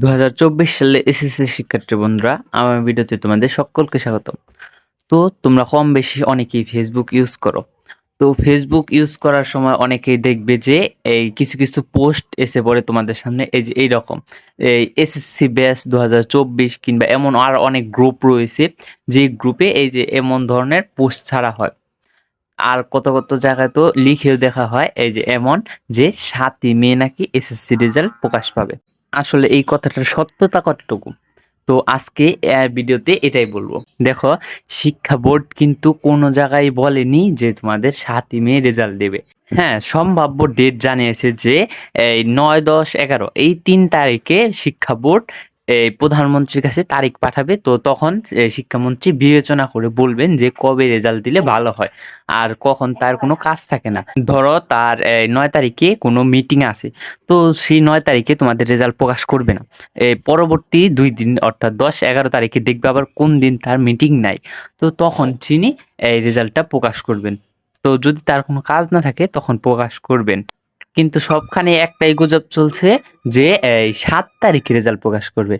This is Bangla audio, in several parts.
দু হাজার চব্বিশ সালে এসএসসি শিক্ষার্থী বন্ধুরা, আমার ভিডিওতে তোমাদের সকলকে স্বাগত তো তোমরা কম বেশি অনেকেই ফেসবুক ইউজ করো। তো ফেসবুক ইউজ করার সময় অনেকেই দেখবে যে এই কিছু কিছু পোস্ট এসে পড়ে তোমাদের সামনে। এই যে এই রকম এই এসএসসি ব্যাস দু হাজার চব্বিশ কিংবা এমন আর অনেক গ্রুপ রয়েছে, যে গ্রুপে এই যে এমন ধরনের পোস্ট ছাড়া হয়। আর কত কত জায়গায় তো লিখেও দেখা হয়, এই যে এমন যে সাতই মে নাকি এসএসসি রেজাল্ট প্রকাশ পাবে। আসলে এই কথাটার সত্যতা কতটুকু? তো আজকে ভিডিওতে এটাই বলব। দেখো, শিক্ষা বোর্ড কিন্তু কোনো জায়গায় বলেনি যে তোমাদের সাতই মে রেজাল্ট দেবে। হ্যাঁ সম্ভাব্য ডেট জানিয়েছে যে, এই নয় দশ এগারো, এই তিন তারিখে শিক্ষা বোর্ড এই প্রধানমন্ত্রীর কাছে তারিখ পাঠাবে, তো তখন শিক্ষামন্ত্রী বিবেচনা করে বলবেন যে কবে রেজাল্ট দিলে ভালো হয়। আর কখন তার কোনো কাজ থাকে না। ধরো তার নয় তারিখে কোনো মিটিং আছে, তো সেই নয় তারিখে তোমাদের রেজাল্ট প্রকাশ করবে না। পরবর্তী দুই দিন, অর্থাৎ দশ এগারো তারিখে দেখবে আবার কোন দিন তার মিটিং নাই। তো তখন তিনি এই রেজাল্টটা প্রকাশ করবেন। তো যদি তার কোনো কাজ না থাকে, তখন প্রকাশ করবেন। কিন্তু সবখানে একটাই গুজব চলছে যে, এই সাত তারিখে রেজাল্ট প্রকাশ করবে।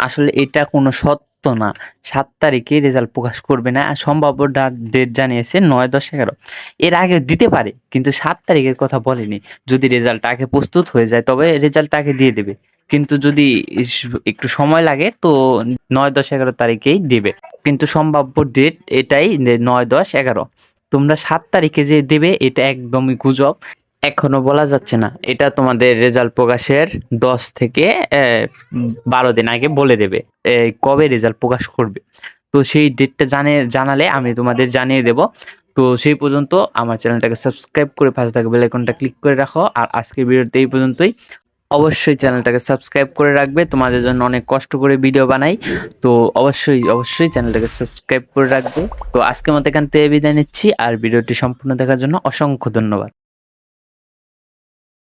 আসলে এটা কোনো সত্য না। সাত তারিখে রেজাল্ট প্রকাশ করবে না। সম্ভাব্য ডেট জানিয়েছে নয় দশ এগারো। এর আগে দিতে পারে, কিন্তু সাত তারিখের কথা বলেনি। যদি রেজাল্ট আগে প্রস্তুত হয়ে যায়, তবে রেজাল্ট আগে দিয়ে দেবে। কিন্তু যদি একটু সময় লাগে, তো নয় দশ এগারো তারিখেই দেবে। কিন্তু সম্ভাব্য ডেট এটাই নয় দশ এগারো। তোমরা সাত তারিখে যে দেবে, এটা একদমই গুজব। এখনও বলা যাচ্ছে না। এটা তোমাদের রেজাল্ট প্রকাশের দশ থেকে বারো দিন আগে বলে দেবে কবে রেজাল্ট প্রকাশ করবে। তো সেই ডেটটা জানে, জানালে আমি তোমাদের জানিয়ে দেব। তো সেই পর্যন্ত আমার চ্যানেলটাকে সাবস্ক্রাইব করে পাশে থাকা বেল আইকনটা ক্লিক করে রাখো। আর আজকের ভিডিওতে এই পর্যন্তই। অবশ্যই চ্যানেলটাকে সাবস্ক্রাইব করে রাখবে। তোমাদের জন্য অনেক কষ্ট করে ভিডিও বানাই। তো অবশ্যই অবশ্যই চ্যানেলটাকে সাবস্ক্রাইব করে রাখবে। তো আজকের মতো এখান থেকে বিদায় নিচ্ছি। আর ভিডিওটি সম্পূর্ণ দেখার জন্য অসংখ্য ধন্যবাদ।